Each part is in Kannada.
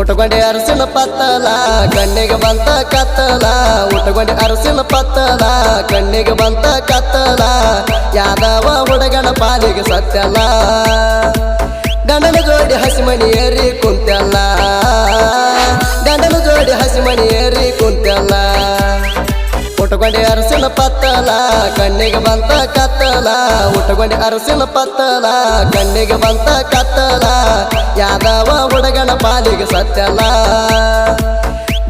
ಉಟ್ಕೊಂಡೆ ಅರಸಿನ ಪತ್ತಲ, ಕಣ್ಣಿಗೆ ಬಂತ ಕತ್ತಲ. ಉಟ್ಕೊಂಡೆ ಅರಸಿನ ಪತ್ತಲ, ಕಣ್ಣಿಗೆ ಬಂತ ಕತ್ತಲ. ಯಾದವ ಹುಡುಗನ ಪಾಲಿಗೆ ಸತ್ಯಲ್ಲ. ಗಂಡನ ಜೋಡಿ ಹಸಿಮಣಿ ಏರಿ ಕುಂತಲ್ಲ ಗಂಡನ ಜೋಡಿ ಹಸಿಮಣಿ ಏರಿ ಕುಂತಲ್ಲ ಉಟ್ಕೊಂಡೆ ಅರಸಿನ ಪತ್ತಲ, ಕಣ್ಣಿಗೆ ಬಂತ ಕತ್ತಲ. ಉಟ್ಕೊಂಡೆ ಅರಸಿನ ಪತ್ತಲ, ಕಣ್ಣಿಗೆ ಬಂತ ಕತ್ತಲ. ಹುಡುಗನ ಪಾಲಿಗೆ ಸತ್ಯಲ್ಲ.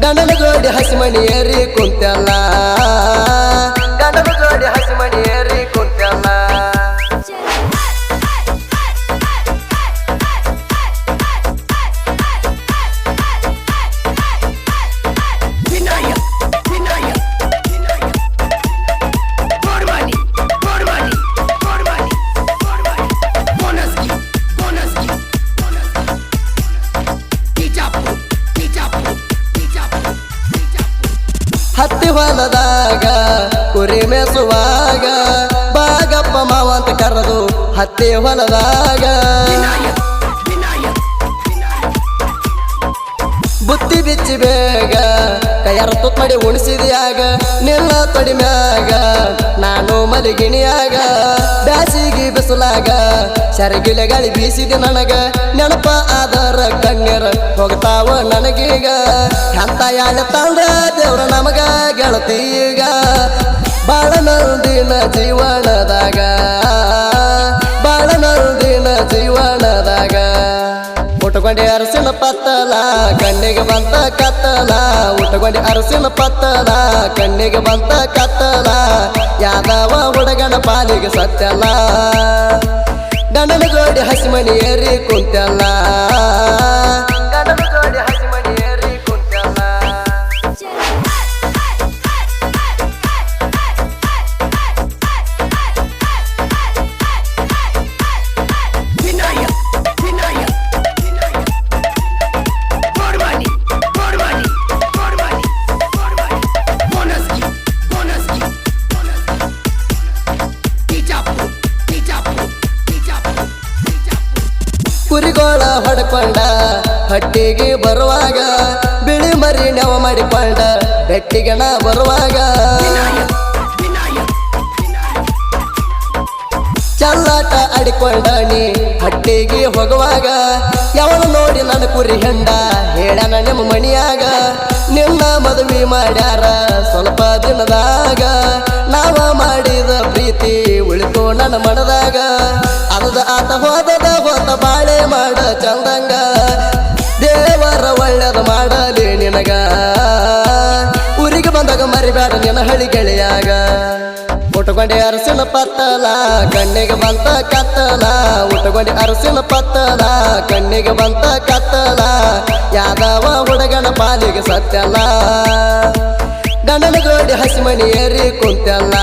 ಗಂಡನ ಜೋಡಿ ಹಸಿಮಣಿ ಏರಿ ಕುಂತಲ್ಲ ಹೊಲದಾಗ ಕುರಿ ಮೇಸುವಾಗ ಬಾಗಪ್ಪ ಮಾವ ಅಂತ ಕರೆದು ಹತ್ತಿ ಹೊಲದಾಗ. ಬುತ್ತಿ ಬಿಚ್ಚಿ ಬೇಗ ಕೈಯಾರ ತುತ್ ಮಾಡಿ ಉಣಿಸಿದ್ಯಾಗ ನಿಲ್ಲ ತೊಡಿ ಮ್ಯಾಗ ನಾನು ಮಲಗಿಣಿಯಾಗ. ಬ್ಯಾಸಿಗೆ ಬಿಸಿಲಾಗ ಸರಗಿಲೆ ಗಾಳಿ ಬೀಸಿದೆ ನನಗ. ನೆನಪ ಆದರ ಕಣ್ಣೀರ ಹೋಗ್ತಾವ ನನಗೀಗ. ಅಂತ ಯಾಳ ತಂದ್ರ ದೇವ್ರ ನಮಗ ಗೆಳತೀಗ ಬಾಳ ನಂದಿನ ಜೀವನದಾಗ. ಉಟ್ಕೊಂಡೆ ಅರಸಿನ ಪತ್ತಲ, ಕಣ್ಣಿಗೆ ಬಂತ ಕತ್ತಲ, ಉಟ್ಕೊಂಡೆ ಅರಸಿನ ಪತ್ತಲ, ಕಣ್ಣಿಗೆ ಬಂತ ಕತ್ತಲ ಯಾದವ ಹುಡುಗನ ಪಾಲಿಗೆ ಸತ್ತಲ್ಲ ಗಂಡನ ಜೋಡಿ ಹಸಿಮನಿ ಏರಿ ಕುಂತಲ್ಲ ಕುರಿಗೋಳ ಹೊಡ್ಕೊಂಡ, ಹಟ್ಟಿಗೆ ಬರುವಾಗ ಬಿಳಿ ಮರಿ ನೆವ ಮಾಡಿಕೊಂಡ ಬೆಟ್ಟಿಗೆ ನಾ ಬರುವಾಗ. ಚಲ್ಲಾಟ ಆಡಿಕೊಂಡ ನೀ, ಹಟ್ಟಿಗೆ ಹೋಗುವಾಗ, ಯಾವನು ನೋಡಿ ನನ್ನ ಕುರಿ ಹೆಂಡ, ಹೇಳನ ನಿಮ್ಮ ಮಣಿಯಾಗ ನಿನ್ನ ಮದುವೆ ಮಾಡ್ಯಾರ ಸ್ವಲ್ಪ ದಿನದಾಗ, ನಾವ ಮಾಡಿದ ಪ್ರೀತಿ ಉಳಿತು ನನ್ನ ಮನದಾಗ ಅದ ಆತ ಬಾಳೆ ಮಾಡ ಚಂದಂಗ. ದೇವರ ಒಳ್ಳೇದು ಮಾಡಲಿ ನಿನಗ. ಊರಿಗೆ ಬಂದಾಗ ಮರಿಬೇಡ ನಿನ್ನ ಹಳಿ ಗೆಳೆಯಾಗ. ಉಟ್ಕೊಂಡೆ ಅರಸಿನ ಪತ್ತಲ, ಕಣ್ಣಿಗೆ ಬಂತ ಕತ್ತಲ. ಉಟ್ಕೊಂಡೆ ಅರಸಿನ ಪತ್ತಲ, ಕಣ್ಣಿಗೆ ಬಂತ ಕತ್ತಲ. ಯಾದವ ಹುಡುಗನ ಪಾಲಿಗೆ ಸತ್ಯಲ್ಲ. ಗಂಡನ ಜೋಡಿ ಹಸಿಮಣಿ ಏರಿ ಕುಂತಲ್ಲ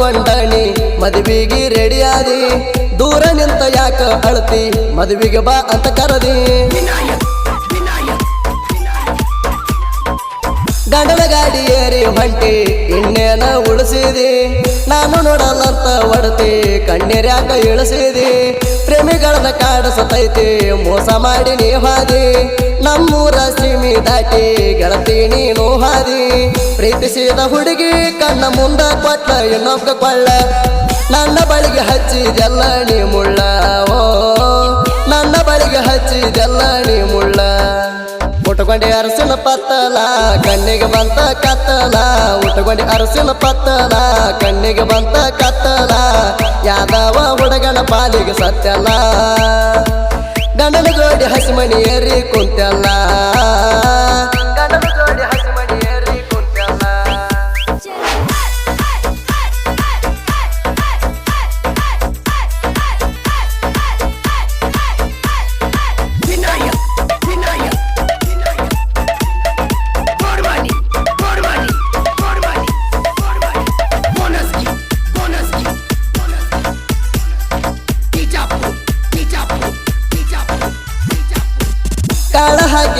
ಉಟ್ಟುಕೊಂಡಣಿ ಮದುವೆಗೆ ರೆಡಿಯಾದಿ ದೂರ ನಿಂತ ಯಾಕ ಅಳತಿ? ಮದುವೆಗೆ ಬಾ ಅಂತ ಕರದಿ. ಗಂಡನ ಗಾಡಿ ಏರಿ ಹೊಂಟಿ, ಇನ್ನೇನ ಉಳಿಸಿದಿ? ನಾನು ನೋಡಲ್ಲಂತ ಹೊಡತಿ ಕಣ್ಣೀರ್ಯಾಕ ಇಳಿಸಿದಿ? ಪ್ರೇಮಿಗಳನ್ನ ಕಾಡಿಸತೈತಿ ಮೋಸ ಮಾಡಿ ನೀ ಹಾದಿ. ನಮ್ಮೂರ ಸೀಮಿ ದಾಟಿ, ಗೆಳತಿ ನೀನು ಹಾದಿ. ಪ್ರೀತಿಸಿದ ಹುಡುಗಿ ಕಣ್ಣ ಮುಂದ ಕೊಟ್ಟ ಇನ್ನೊಬ್ಬ ಕೊಳ್ಳ. ನನ್ನ ಬಳಿಗೆ ಹಚ್ಚಿದೆಲ್ಲ ನೀ ಮುಳ್ಳ, ಓ. ನನ್ನ ಬಳಿಗೆ ಹಚ್ಚಿದೆಲ್ಲ ನೀ ಮುಳ್ಳ. ಉಟ್ಕೊಂಡೆ ಅರಸಿನ ಪತ್ತಲ, ಕಣ್ಣಿಗೆ ಬಂತ ಕತ್ತಲ. ಉಟ್ಕೊಂಡಿ ಅರಸಿನ ಪತ್ತಲ, ಕಣ್ಣಿಗೆ ಬಂತ ಕತ್ತಲ. ಯಾದವ ಹುಡುಗನ ಪಾಲಿಗೆ ಸತ್ಯಲ್ಲ. ಗಂಡನ ಜೋಡಿ ಹಸಿಮಣಿ ಏರಿ ಕುಂತಲ್ಲ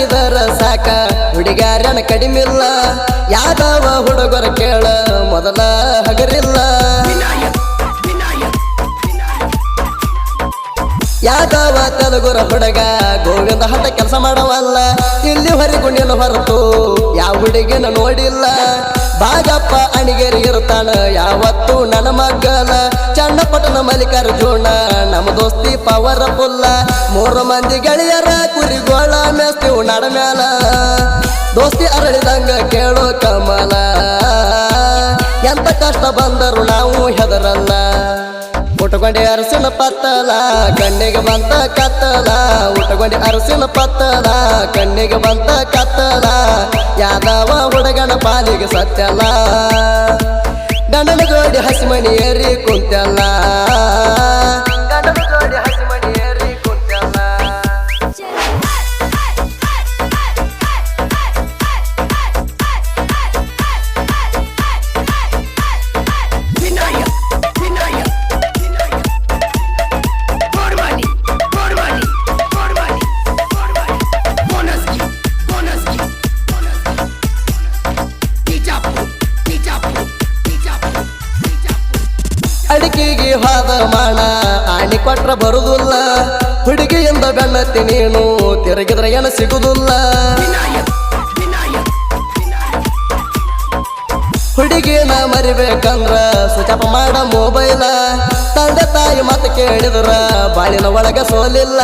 ಹಾಕಿದರ ಸಾಕ. ಹುಡುಗಾರನ ಕಡಿಮಿಲ್ಲ. ಯಾದವ ಹುಡುಗರ ಕೇಳ. ಮೊದಲ ಹಗರಿಲ್ಲ. ಯಾದವ ತೆಲುಗುರ ಹುಡುಗ. ಗೋವಿಂದ ಹಠ ಕೆಲಸ ಮಾಡವಲ್ಲ. ಇಲ್ಲಿ ಹೊರಗುಂಡಿನ ಹೊರತು ಯಾವ ಹುಡುಗಿನ ನೋಡಿಲ್ಲ. ಬಾಗಪ್ಪ ಅಣಿಗೇರಿ ಇರ್ತಾನ ಯಾವತ್ತು ನನ್ನ ಮಗ್ಗಲ. ಚನ್ನಪಟ್ಟಣ ಮಲ್ಲಿಕಾರ್ಜುನ, ನಮ್ಮ ದೋಸ್ತಿ ಪವರ ಪುಲ್ಲ ಮೂರು ಮಂದಿ ಗೆಳೆಯರ ಕುರಿಗೋಳ ಮೇಸ್ತಿವು ನಡ ಮ್ಯಾಲ. ದೋಸ್ತಿ ಅರಳಿದಂಗ ಕೇಳೋ ಕಮಲ. ಎಂತ ಕಷ್ಟ ಬಂದರು ನಾವು ಹೆದರಲ್ಲ. ಉಟ್ಕೊಂಡೆ ಅರಸಿನ ಪತ್ತಲ, ಕಣ್ಣಿಗೆ ಬಂತ ಕತ್ತಲ. ಉಟ್ಕೊಂಡೆ ಅರಸಿನ ಪತ್ತಲ, ಕಣ್ಣಿಗೆ ಬಂತ ಕತ್ತಲ. ಯಾದವ ಹುಡುಗನ ಪಾಲಿಗೆ ಸತ್ತಲ ಗಂಡನ ಜೋಡಿ ಹಸಿಮನಿ ಏರಿ ಕುಂತಲ್ಲ ಅಡಿಕೆಗೆ ಹಾದ ಮಾಣ ಆಣಿ ಕೊಟ್ರ ಬರುದಿಲ್ಲ. ಹುಡುಗಿಯಿಂದ ಬೆನ್ನತ್ತಿ ನೀನು, ತಿರುಗಿದ್ರೆ ಏನು ಸಿಗುದಿಲ್ಲ. ಹುಡುಗಿನ ಮರಿಬೇಕಂದ್ರ ಸುಚಪ ಮಾಡ ಮೊಬೈಲ. ತಂದೆ ತಾಯಿ ಮಾತು ಕೇಳಿದ್ರ, ಬಾಳಿನ ಒಳಗ ಸೋಲಿಲ್ಲ.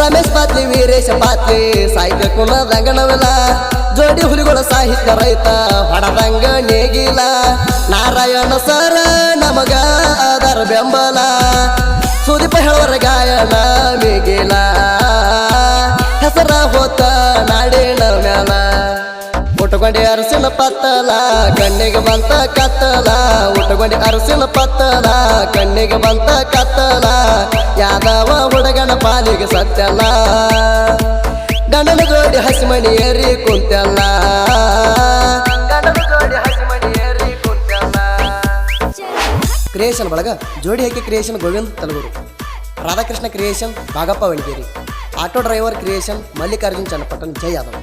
ರಮೇಶ್ ಪಾತ್ಲಿ, ವೀರೇಶ ಪಾತ್ಲಿ, ಸಾಹಿತ್ಯ ಕುಣದಂಗನವಿಲ್ಲ ಜೋಡಿ ಹುಲಿಗಳ ಸಾಹಿತ್ಯ ರೈತ, ಹೊಡದಂಗ ನೇಗಿಲ. ನಾರಾಯಣ ಸರ, ನಮಗ ಅದರ ಬೆಂಬಲ ಸುದೀಪ ಹೇಳೋರ ಗಾಯನ ಮಿಗಿಲ. ಹೆಸರ ಹೋತ ನಾಡಿನ ಮ್ಯಾಲ. ಉಟ್ಕೊಂಡೆ ಅರಸಿನ ಪತ್ತಲ, ಕಣ್ಣಿಗೆ ಬಂತ ಕತ್ತಲ. ಉಟ್ಕೊಂಡೆ ಅರಸಿನ ಪತ್ತಲ, ಕಣ್ಣಿಗೆ ಬಂತ ಕತ್ತಲ. ಯಾದವ ಹುಡುಗನ ಪಾಲಿಗೆ ಸತ್ತಲ್ಲ ಗಣನ ಜೋಡಿ ಹಸಿಮಣಿ ಏರಿ ಕುಂತಲ್ಲ ಕ್ರಿಯೇಷನ್ ಬಳಗ ಜೋಡಿ ಹಾಕಿ creation Govind Talaguru Radhakrishna creation Bhagappa Vanigeri auto driver creation Mallikarjun Channapatna Jai Yadav